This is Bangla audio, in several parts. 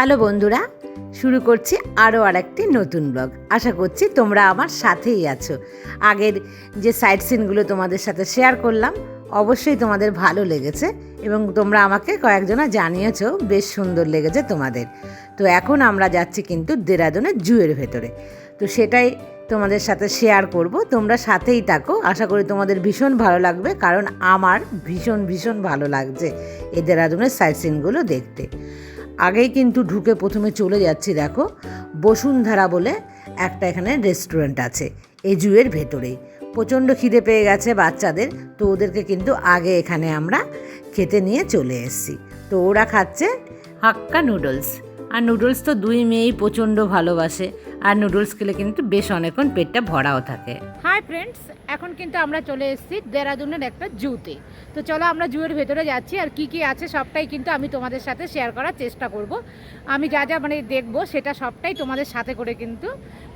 হ্যালো বন্ধুরা, শুরু করছি আরও আর একটি নতুন ব্লগ। আশা করছি তোমরা আমার সাথেই আছো। আগের যে সাইট সিনগুলো তোমাদের সাথে শেয়ার করলাম, অবশ্যই তোমাদের ভালো লেগেছে এবং তোমরা আমাকে কয়েকজনা জানিয়েছো, বেশ সুন্দর লেগেছে তোমাদের। তো এখন আমরা যাচ্ছি কিন্তু দেরাদুনের জুয়ের ভেতরে। তো সেটাই তোমাদের সাথে শেয়ার করব। তোমরা সাথেই থাকো। আশা করি তোমাদের ভীষণ ভালো লাগবে, কারণ আমার ভীষণ ভীষণ ভালো লাগছে এই দেরাদুনের সাইট সিনগুলো দেখতে। আগেই কিন্তু ঢুকে প্রথমে চলে যাচ্ছি, দেখো। বসুন্ধরা বলে একটা এখানে রেস্টুরেন্ট আছে, এজুয়ের ভেতরেই। প্রচণ্ড খিদে পেয়ে গেছে বাচ্চাদের, তো ওদেরকে কিন্তু আগে এখানে আমরা খেতে নিয়ে চলে এসেছি। তো ওরা খাচ্ছে হাক্কা নুডলস আর নুডলস তো দুই মেয়েই প্রচণ্ড ভালোবাসে। আর নুডলস খেলে কিন্তু বেশ অনেকক্ষণ পেটটা ভরাও থাকে। হাই ফ্রেন্ডস এখন কিন্তু আমরা চলে এসেছি দেরাদুনের একটা জুতে। তো চলো আমরা জুয়ের ভেতরে যাচ্ছি আর কি কি আছে সবটাই কিন্তু আমি তোমাদের সাথে শেয়ার করার চেষ্টা করব। আমি যা যা মানে দেখব সেটা সবটাই তোমাদের সাথে করে কিন্তু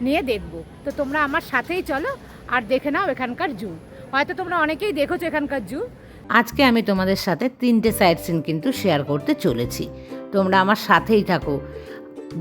নিয়ে দেখব। তো তোমরা আমার সাথেই চলো আর দেখে নাও এখানকার জু। হয়তো তোমরা অনেকেই দেখেছ এখানকার জু। আজকে আমি তোমাদের সাথে তিনটে সাইট সিন কিন্তু শেয়ার করতে চলেছি। তোমরা আমার সাথেই থাকো।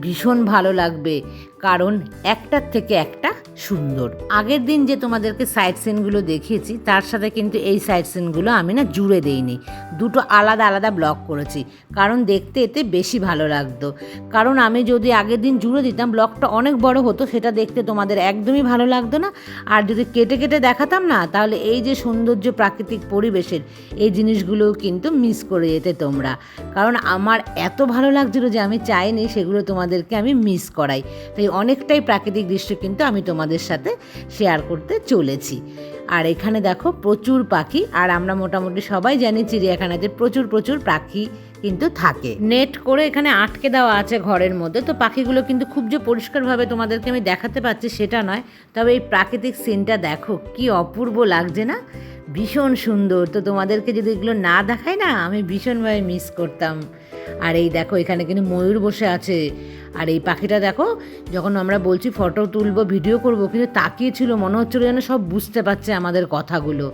ভীষণ ভালো লাগবে। কারণ একটার থেকে একটা সুন্দর। আগের দিন যে তোমাদেরকে সাইট সিনগুলো দেখিয়েছি, তার সাথে কিন্তু এই সাইট সিনগুলো আমি না জুড়ে দেইনি। দুটো আলাদা আলাদা ব্লগ করেছি, কারণ দেখতে এতে বেশি ভালো লাগতো। কারণ আমি যদি আগের দিন জুড়ে দিতাম ব্লকটা অনেক বড় হতো, সেটা দেখতে তোমাদের একদমই ভালো লাগতো না। আর যদি কেটে কেটে দেখাতাম না, তাহলে এই যে সৌন্দর্য প্রাকৃতিক পরিবেশের, এই জিনিসগুলোও কিন্তু মিস করে যেতে তোমরা। কারণ আমার এত ভালো লাগছিল যে আমি চাইনি সেগুলো তোমাদেরকে আমি মিস করাই। তাই অনেকটাই প্রাকৃতিক দৃশ্য কিন্তু আমি তোমাদের সাথে শেয়ার করতে চলেছি। আর এখানে দেখো প্রচুর পাখি, আর আমরা মোটামুটি সবাই জানি চিড়িয়াখানাতে প্রচুর প্রচুর পাখি কিন্তু থাকে। নেট করে এখানে আটকে দেওয়া আছে ঘরের মধ্যে, তো পাখিগুলো কিন্তু খুব যে পরিষ্কারভাবে তোমাদেরকে আমি দেখাতে পাচ্ছি সেটা নয়, তবে এই প্রাকৃতিক সিনটা দেখো, কি অপূর্ব লাগছে না? ভীষণ সুন্দর, তো তোমাদেরকে যদি এগুলো না দেখায় না, আমি ভীষণভাবে মিস করতাম। আর এই দেখো এখানে কিন্তু ময়ূর বসে আছে আর এই পাখিটা দেখো, যখন আমরা বলছি ফটো তুলবো ভিডিও করব, কিন্তু তাকিয়েছিল মনে হচ্ছিল যেন সব বুঝতে পারছে আমাদের কথাগুলো।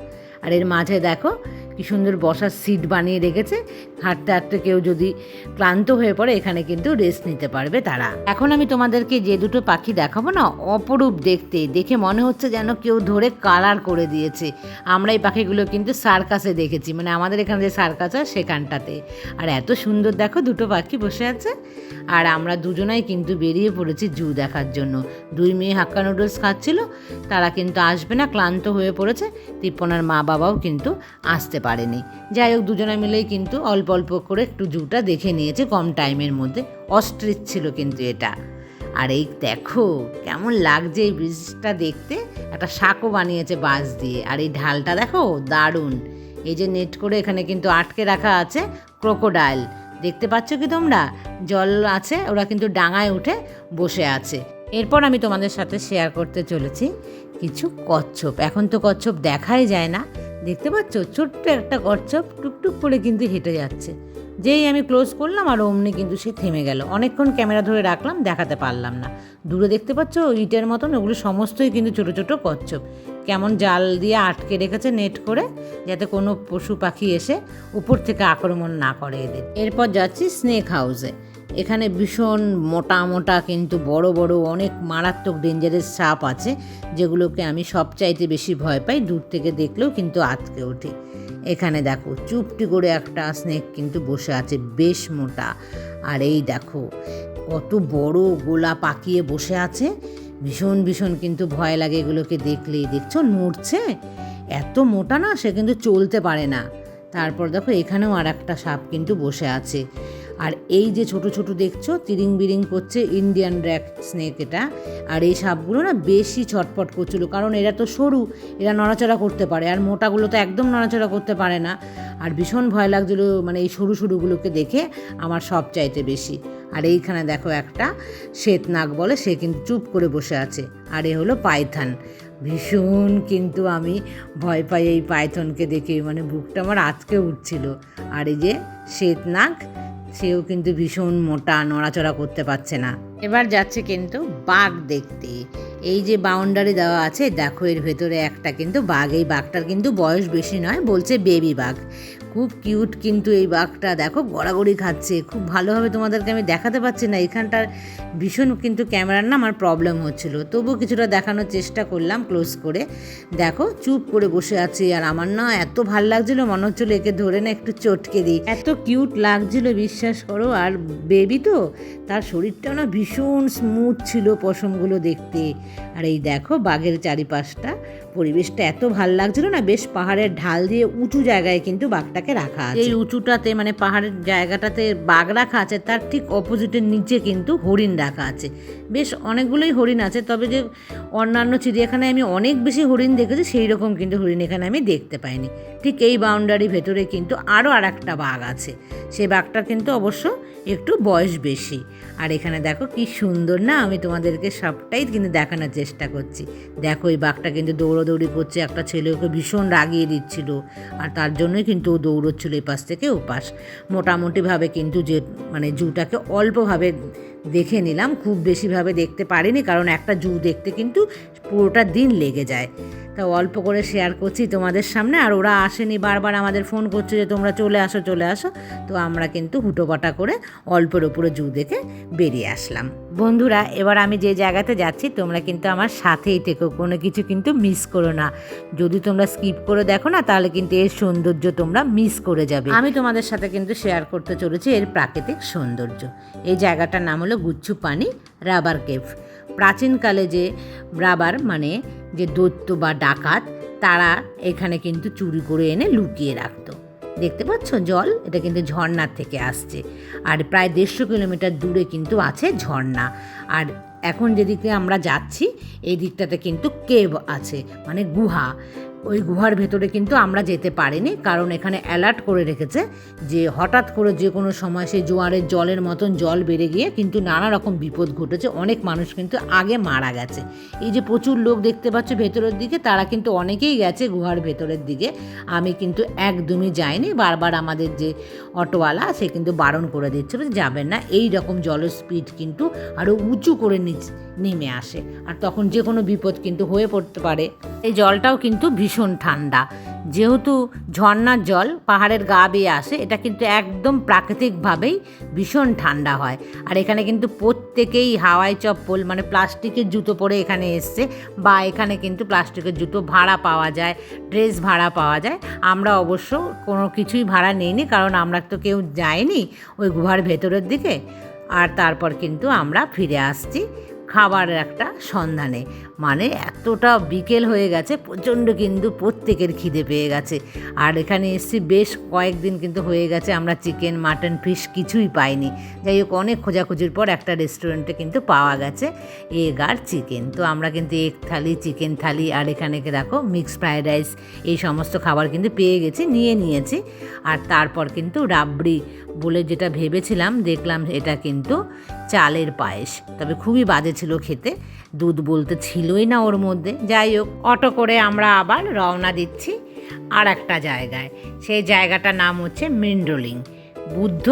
আর এর মাঝে দেখো কি সুন্দর বসার সিট বানিয়ে রেখেছে। হাঁটতে হাঁটতে কেউ যদি ক্লান্ত হয়ে পড়ে, এখানে কিন্তু রেস্ট নিতে পারবে তারা। এখন আমি তোমাদেরকে যে দুটো পাখি দেখাবো না, অপরূপ দেখতে, দেখে মনে হচ্ছে যেন কেউ ধরে কালার করে দিয়েছে। আমরা এই পাখিগুলো কিন্তু সার্কাসে দেখেছি মানে আমাদের এখানে যে সার্কাস হয় সেখানটাতে। আর এত সুন্দর দেখো দুটো পাখি বসে আছে। আর আমরা দুজনাই কিন্তু বেরিয়ে পড়েছি জু দেখার জন্য। দুই মেয়ে হাক্কা নুডলস খাচ্ছিল, তারা কিন্তু আসবে না, ক্লান্ত হয়ে পড়েছে। তিপ্পনার মা বাবাও কিন্তু আসতে পারেনি। যাই হোক, দুজনে মিলেই কিন্তু অল্প অল্প করে একটু জুটা দেখে নিয়েছে কম টাইমের মধ্যে। অস্ট্রিচ ছিল কিন্তু এটা। আর এই দেখো, কেমন লাগছে এই ব্রিজটা দেখতে। একটা শাকও বানিয়েছে বাঁশ দিয়ে। আর এই ঢালটা দেখো, দারুণ। এই যে নেট করে এখানে কিন্তু আটকে রাখা আছে ক্রোকোডাইল। দেখতে পাচ্ছ কি তোমরা? জল আছে, ওরা কিন্তু ডাঙায় উঠে বসে আছে। এরপর আমি তোমাদের সাথে শেয়ার করতে চলেছি কিছু কচ্ছপ। এখন তো কচ্ছপ দেখাই যায় না। দেখতে পাচ্ছ? ছোট্ট একটা কচ্ছপ টুকটুক করে কিন্তু হেঁটে যাচ্ছে। যেই আমি ক্লোজ করলাম আর অমনি কিন্তু সে থেমে গেল। অনেকক্ষণ ক্যামেরা ধরে রাখলাম, দেখাতে পারলাম না। দূরে দেখতে পাচ্ছ? ইটের মতন, ওগুলো সমস্তই কিন্তু ছোট ছোট কচ্ছপ কেমন জাল দিয়ে আটকে রেখেছে নেট করে, যাতে কোনো পশু পাখি এসে উপর থেকে আক্রমণ না করে এদের। এরপর যাচ্ছি স্নেক হাউসে এখানে ভীষণ মোটা মোটা কিন্তু বড় বড় অনেক মারাত্মক ডেঞ্জারাস সাপ আছে, যেগুলোকে আমি সবচাইতে বেশি ভয় পাই, দূর থেকে দেখলেও কিন্তু আটকে ওঠে। এখানে দেখো, চুপটি করে একটা স্নেক কিন্তু বসে আছে, বেশ মোটা। আর এই দেখো, কত বড় গোলা পাকিয়ে বসে আছে। ভীষণ ভীষণ কিন্তু ভয় লাগে এগুলোকে দেখলেই। দেখছ, নড়ছে? এত মোটা না, সে কিন্তু চলতে পারে না। তারপর দেখো, এখানেও আর একটা সাপ কিন্তু বসে আছে। আর এই যে ছোট ছোট দেখছ, তিরিং বিরিং করছে ইন্ডিয়ান র্যাক স্নেক এটা। আর এই সাপগুলো না বেশি ছটপট করছিল, কারণ এরা তো সরু, এরা নড়াচড়া করতে পারে, আর মোটাগুলো তো একদম নড়াচড়া করতে পারে না। আর ভীষণ ভয় লাগছিল মানে এই সরু সরুগুলোকে দেখে আমার সব চাইতে বেশি। আর এইখানে দেখো একটা, শ্বেত নাক বলে, সে কিন্তু চুপ করে বসে আছে। আর এ হলো পাইথান ভীষণ কিন্তু আমি ভয় পাই এই পাইথনকে দেখে মানে বুকটা আমার আজকে উঠছিল। আর এই যে শ্বেতনাগ সেও কিন্তু ভীষণ মোটা, নড়াচড়া করতে পারছে না। এবার যাচ্ছে কিন্তু বাঘ দেখতে। এই যে বাউন্ডারি দেওয়া আছে, দেখো এর ভেতরে একটা কিন্তু বাঘ। এই বাঘটার কিন্তু বয়স বেশি নয়, বলছে বেবি বাঘ। খুব কিউট কিন্তু এই বাঘটা। দেখো, গড়াগড়ি খাচ্ছে। খুব ভালোভাবে তোমাদেরকে আমি দেখাতে পারছি না। এখানটার ভীষণ কিন্তু ক্যামেরার না আমার প্রবলেম হচ্ছিল। তবুও কিছুটা দেখানোর চেষ্টা করলাম ক্লোজ করে। দেখো, চুপ করে বসে আছে। আর আমার না এত ভালো লাগছিল, মনে হচ্ছিল একে ধরে না একটু চটকে দিই। এত কিউট লাগছিল, বিশ্বাস করো। আর বেবি তো, তার শরীরটাও না ভীষণ স্মুথ ছিল পশমগুলো দেখতে। আর এই দেখো, বাঘের চারিপাশটা। পরিবেশটা এত ভালো লাগছিল না, বেশ পাহাড়ের ঢাল দিয়ে উঁচু জায়গায় কিন্তু বাঘটাকে রাখা আছে। এই উঁচুটাতে মানে পাহাড়ের জায়গাটাতে বাঘ রাখা আছে, তার ঠিক অপোজিটের নিচে কিন্তু হরিণ রাখা আছে। বেশ অনেকগুলোই হরিণ আছে, তবে যে অন্যান্য চিড়িয়াখানায় আমি অনেক বেশি হরিণ দেখেছি সেই রকম কিন্তু হরিণ এখানে আমি দেখতে পাইনি। ঠিক এই বাউন্ডারি ভেতরে কিন্তু আরও আর একটা বাঘ আছে। সেই বাঘটা কিন্তু অবশ্য একটু বয়স বেশি। আর এখানে দেখো কি সুন্দর না, আমি তোমাদেরকে সবটাই কিন্তু দেখানোর চেষ্টা করছি। দেখো এই বাঘটা কিন্তু দৌড়াদৌড়ি করছে, একটা ছেলে ওকে ভীষণ রাগিয়ে দিচ্ছিল আর তার জন্যই কিন্তু ও দৌড়চ্ছিল এই পাশ থেকে ও পাশ। মোটামুটিভাবে কিন্তু যে মানে জুটাকে অল্পভাবে দেখে নিলাম, খুব বেশিভাবে দেখতে পারিনি কারণ একটা জু দেখতে কিন্তু পুরোটা দিন লেগে যায়। তা অল্প করে শেয়ার করছি তোমাদের সামনে। আর ওরা আসেনি, বারবার আমাদের ফোন করছে যে তোমরা চলে আসো চলে আসো। তো আমরা কিন্তু হুটোপাটা করে অল্পের উপরে জু দেখে বেরিয়ে আসলাম। বন্ধুরা, এবার আমি যে জায়গাতে যাচ্ছি, তোমরা কিন্তু আমার সাথেই থেকো, কোনো কিছু কিন্তু মিস করো না। যদি তোমরা স্কিপ করে দেখো না, তাহলে কিন্তু এর সৌন্দর্য তোমরা মিস করে যাবে। আমি তোমাদের সাথে কিন্তু শেয়ার করতে চলেছি এর প্রাকৃতিক সৌন্দর্য। এই জায়গাটার নাম হলো গুচ্ছু পানি রাবার কেভ। প্রাচীনকালে যে রাবার মানে যে দৈত্য বা ডাকাত, তারা এখানে কিন্তু চুরি করে এনে লুকিয়ে রাখতো। দেখতে পাচ্ছ জল? এটা কিন্তু ঝর্ণার থেকে আসছে। আর প্রায় দেড়শো কিলোমিটার দূরে কিন্তু আছে ঝর্ণা। আর এখন যেদিকে আমরা যাচ্ছি, এই দিকটাতে কিন্তু কেব আছে মানে গুহা। ওই গুহার ভেতরে কিন্তু আমরা যেতে পারিনি, কারণ এখানে অ্যালার্ট করে রেখেছে যে হঠাৎ করে যে কোনো সময় সেই জোয়ারের জলের মতন জল বেড়ে গিয়ে কিন্তু নানা রকম বিপদ ঘটেছে। অনেক মানুষ কিন্তু আগে মারা গেছে। এই যে প্রচুর লোক দেখতে পাচ্ছ ভেতরের দিকে, তারা কিন্তু অনেকেই গেছে গুহার ভেতরের দিকে। আমি কিন্তু একদমই যাইনি, বারবার আমাদের যে অটোওয়ালা, সে কিন্তু বারণ করে দিচ্ছিল যে যাবেন না। এই রকম জলের স্পিড কিন্তু আরও উঁচু করে নিচ নেমে আসে। আর তখন যে কোনো বিপদ কিন্তু হয়ে পড়তে পারে। এই জলটাও কিন্তু ভীষণ ঠান্ডা। যেহেতু ঝর্ণার জল পাহাড়ের গা বেয়ে আসে, এটা কিন্তু একদম প্রাকৃতিকভাবেই ভীষণ ঠান্ডা হয়। আর এখানে কিন্তু প্রত্যেকেই হাওয়াই চপ্পল মানে প্লাস্টিকের জুতো পরে এখানে এসছে, বা এখানে কিন্তু প্লাস্টিকের জুতো ভাড়া পাওয়া যায়, ড্রেস ভাড়া পাওয়া যায়। আমরা অবশ্য কোনো কিছুই ভাড়া নিইনি, কারণ আমরা তো কেউ যাইনি ওই গুহার ভেতরের দিকে। আর তারপর কিন্তু আমরা ফিরে আসছি খাবারের একটা সন্ধানে। মানে এতটা বিকেল হয়ে গেছে, প্রচণ্ড কিন্তু প্রত্যেকের খিদে পেয়ে গেছে। আর এখানে এসছি, বেশ কয়েকদিন কিন্তু হয়ে গেছে, আমরা চিকেন, মাটন, ফিশ কিছুই পাইনি। যাই হোক, অনেক খোঁজাখুঁজির পর একটা রেস্টুরেন্টে কিন্তু পাওয়া গেছে, এগ আর চিকেন। তো আমরা কিন্তু এগ থালি, চিকেন থালি, আর এখানে দেখো, মিক্স ফ্রায়েড রাইস, এই সমস্ত খাবার কিন্তু পেয়ে গেছি, নিয়ে নিয়েছি। আর তারপর কিন্তু রাবড়ি বলে যেটা ভেবেছিলাম, দেখলাম এটা কিন্তু চালের পায়েস। তবে খুবই বাজে ছিল খেতে, দুধ বলতে ছিলই না ওর মধ্যে। যাই হোক, অটো করে আমরা আবার রওনা দিচ্ছি আর একটা জায়গায়। সেই জায়গাটার নাম হচ্ছে মিন্ডোলিং। বুদ্ধ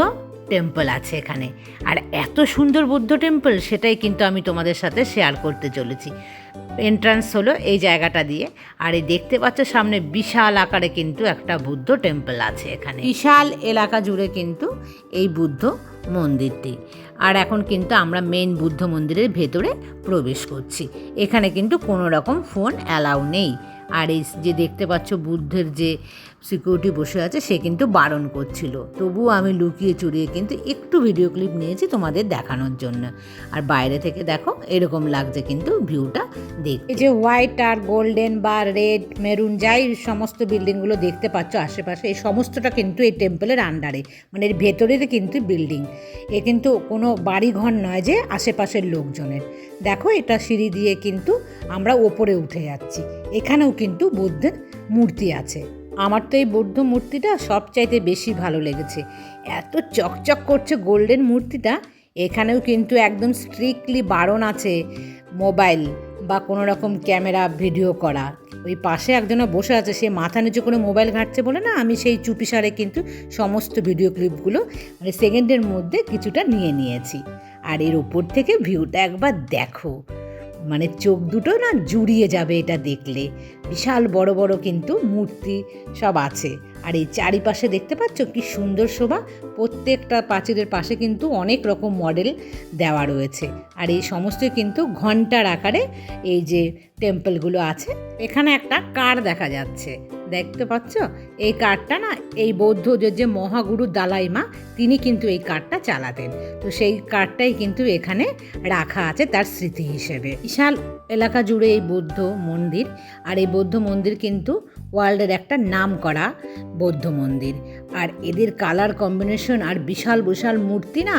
টেম্পল আছে এখানে। আর এত সুন্দর বুদ্ধ টেম্পল, সেটাই কিন্তু আমি তোমাদের সাথে শেয়ার করতে চলেছি। এন্ট্রান্স হলো এই জায়গাটা দিয়ে। আর এই দেখতে পাচ্ছ সামনে বিশাল আকারে কিন্তু একটা বুদ্ধ টেম্পল আছে এখানে। বিশাল এলাকা জুড়ে কিন্তু এই বুদ্ধ মন্দিরটি। আর এখন কিন্তু আমরা মেন বুদ্ধ মন্দিরের ভেতরে প্রবেশ করছি। এখানে কিন্তু কোনো রকম ফোন অ্যালাউ নেই। আর এই যে দেখতে পাচ্ছ বুদ্ধের যে সিকিউরিটি বসে আছে, সে কিন্তু বারণ করছিল। তবুও আমি লুকিয়ে চুরিয়ে কিন্তু একটু ভিডিও ক্লিপ নিয়েছি তোমাদের দেখানোর জন্য। আর বাইরে থেকে দেখো, এরকম লাগছে কিন্তু ভিউটা দেখ এই যে হোয়াইট আর গোল্ডেন বা রেড মেরুন যাই সমস্ত বিল্ডিংগুলো দেখতে পাচ্ছ আশেপাশে, এই সমস্তটা কিন্তু এই টেম্পলের আন্ডারে মানে এর ভেতরের কিন্তু বিল্ডিং এ কিন্তু কোনো বাড়িঘর নয় যে আশেপাশের লোকজনের। দেখো এটা সিঁড়ি দিয়ে কিন্তু আমরা ওপরে উঠে যাচ্ছি। এখানেও কিন্তু বুদ্ধের মূর্তি আছে। আমার তো এই বৌদ্ধ মূর্তিটা সবচাইতে বেশি ভালো লেগেছে। এত চকচক করছে গোল্ডেন মূর্তিটা, এখানেও কিন্তু একদম স্ট্রিক্টলি বারণ আছে মোবাইল বা কোনো রকম ক্যামেরা, ভিডিও করা। ওই পাশে একজনে বসে আছে, সে মাথা নিচু করে মোবাইল ঘাঁটছে বলে না, আমি সেই চুপিসারে কিন্তু সমস্ত ভিডিও ক্লিপগুলো মানে সেকেন্ডের মধ্যে কিছুটা নিয়ে নিয়েছি। আর এর উপর থেকে ভিউটা একবার দেখো। মানে চোখ দুটো না জুড়িয়ে যাবে এটা দেখলে। বিশাল বড় বড় কিন্তু মূর্তি সব আছে। আর এই চারিপাশে দেখতে পাচ্ছ কি সুন্দর শোভা। প্রত্যেকটা পাঁচিলের পাশে কিন্তু অনেক রকম মডেল দেওয়া রয়েছে। আর এই সমস্ত কিন্তু ঘণ্টার আকারে এই যে টেম্পলগুলো আছে, এখানে একটা কার দেখা যাচ্ছে। দেখতে পাচ্ছ? এই কার্ডটা না, এই বৌদ্ধ যে যে মহাগুরু দালাইমা তিনি কিন্তু এই কার্ডটা চালাতেন। তো সেই কার্ডটাই কিন্তু এখানে রাখা আছে তার স্মৃতি হিসেবে। বিশাল এলাকা জুড়ে এই বৌদ্ধ মন্দির, আর এই বৌদ্ধ মন্দির কিন্তু ওয়ার্ল্ডের একটা নাম করা বৌদ্ধ মন্দির। আর এদের কালার কম্বিনেশন আর বিশাল বিশাল মূর্তি না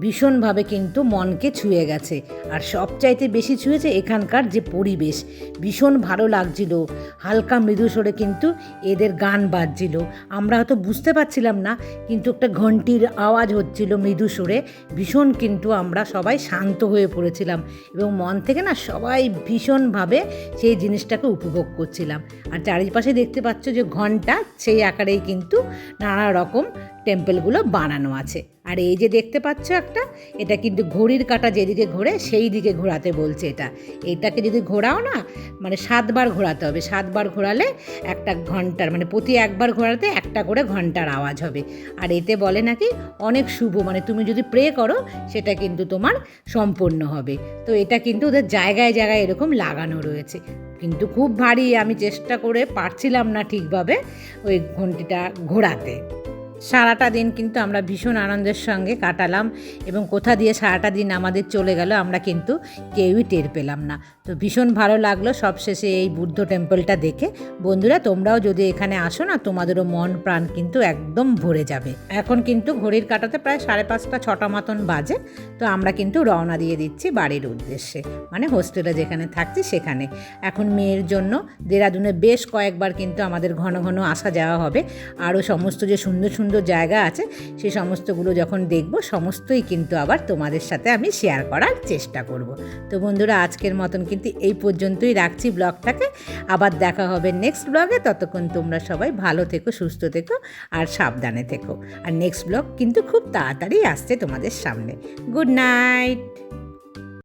ভীষণভাবে কিন্তু মনকে ছুঁয়ে গেছে। আর সবচাইতে বেশি ছুঁয়েছে এখানকার যে পরিবেশ, ভীষণ ভালো লাগছিল। হালকা মৃদু স্বরে কিন্তু এদের গান বাজছিল। আমরা হয়তো বুঝতে পারছিলাম না, কিন্তু একটা ঘন্টির আওয়াজ হচ্ছিল মৃদু সুরে ভীষণ কিন্তু আমরা সবাই শান্ত হয়ে পড়েছিলাম এবং মন থেকে না সবাই ভীষণভাবে সেই জিনিসটাকে উপভোগ করছিলাম। আর চারিপাশে দেখতে পাচ্ছ যে ঘণ্টা সেই আকারেই কিন্তু নানা রকম টেম্পলগুলো বানানো আছে। আর এই যে দেখতে পাচ্ছ একটা, এটা কিন্তু ঘড়ির কাটা যেদিকে ঘোরে সেই দিকে ঘোরাতে বলছে এটা। এটাকে যদি ঘোরাও না মানে সাতবার ঘোরাতে হবে। সাতবার ঘোরালে একটা ঘণ্টার মানে প্রতি একবার ঘোরাতে একটা করে ঘণ্টার আওয়াজ হবে। আর এতে বলে নাকি অনেক শুভ মানে তুমি যদি প্রে করো, সেটা কিন্তু তোমার সম্পূর্ণ হবে। তো এটা কিন্তু ওদের জায়গায় জায়গায় এরকম লাগানো রয়েছে। কিন্তু খুব ভারী, আমি চেষ্টা করে পারছিলাম না ঠিকভাবে ওই ঘন্টিটা ঘোরাতে। সারাটা দিন কিন্তু আমরা ভীষণ আনন্দের সঙ্গে কাটালাম এবং কোথা দিয়ে সারাটা দিন আমাদের চলে গেল আমরা কিন্তু কেউই টের পেলাম না। তো ভীষণ ভালো লাগল সবশেষে এই বুদ্ধ টেম্পলটা দেখে। বন্ধুরা, তোমরাও যদি এখানে আসো না, তোমাদেরও মন প্রাণ কিন্তু একদম ভরে যাবে। এখন কিন্তু ঘড়ির কাটাতে প্রায় সাড়ে পাঁচটা, ছটা মতন বাজে। তো আমরা কিন্তু রওনা দিয়ে দিচ্ছি বাড়ির উদ্দেশ্যে মানে হোস্টেলে যেখানে থাকছি সেখানে। এখন মেয়ের জন্য দেরাদুনে বেশ কয়েকবার কিন্তু আমাদের ঘন ঘন আসা যাওয়া হবে। আরও সমস্ত যে সুন্দর সুন্দর জায়গা আছে সেই সমস্তগুলো যখন দেখব, সমস্তই কিন্তু আবার তোমাদের সাথে আমি শেয়ার করার চেষ্টা করব। তো বন্ধুরা, আজকের মতন কিন্তু এই পর্যন্তই রাখছি ব্লগটাকে। আবার দেখা হবে নেক্সট ব্লগে ততক্ষণ তোমরা সবাই ভালো থেকো, সুস্থ থেকো আর সাবধানে থেকো। আর নেক্সট ব্লগ কিন্তু খুব তাড়াতাড়ি আসছে তোমাদের সামনে। Good night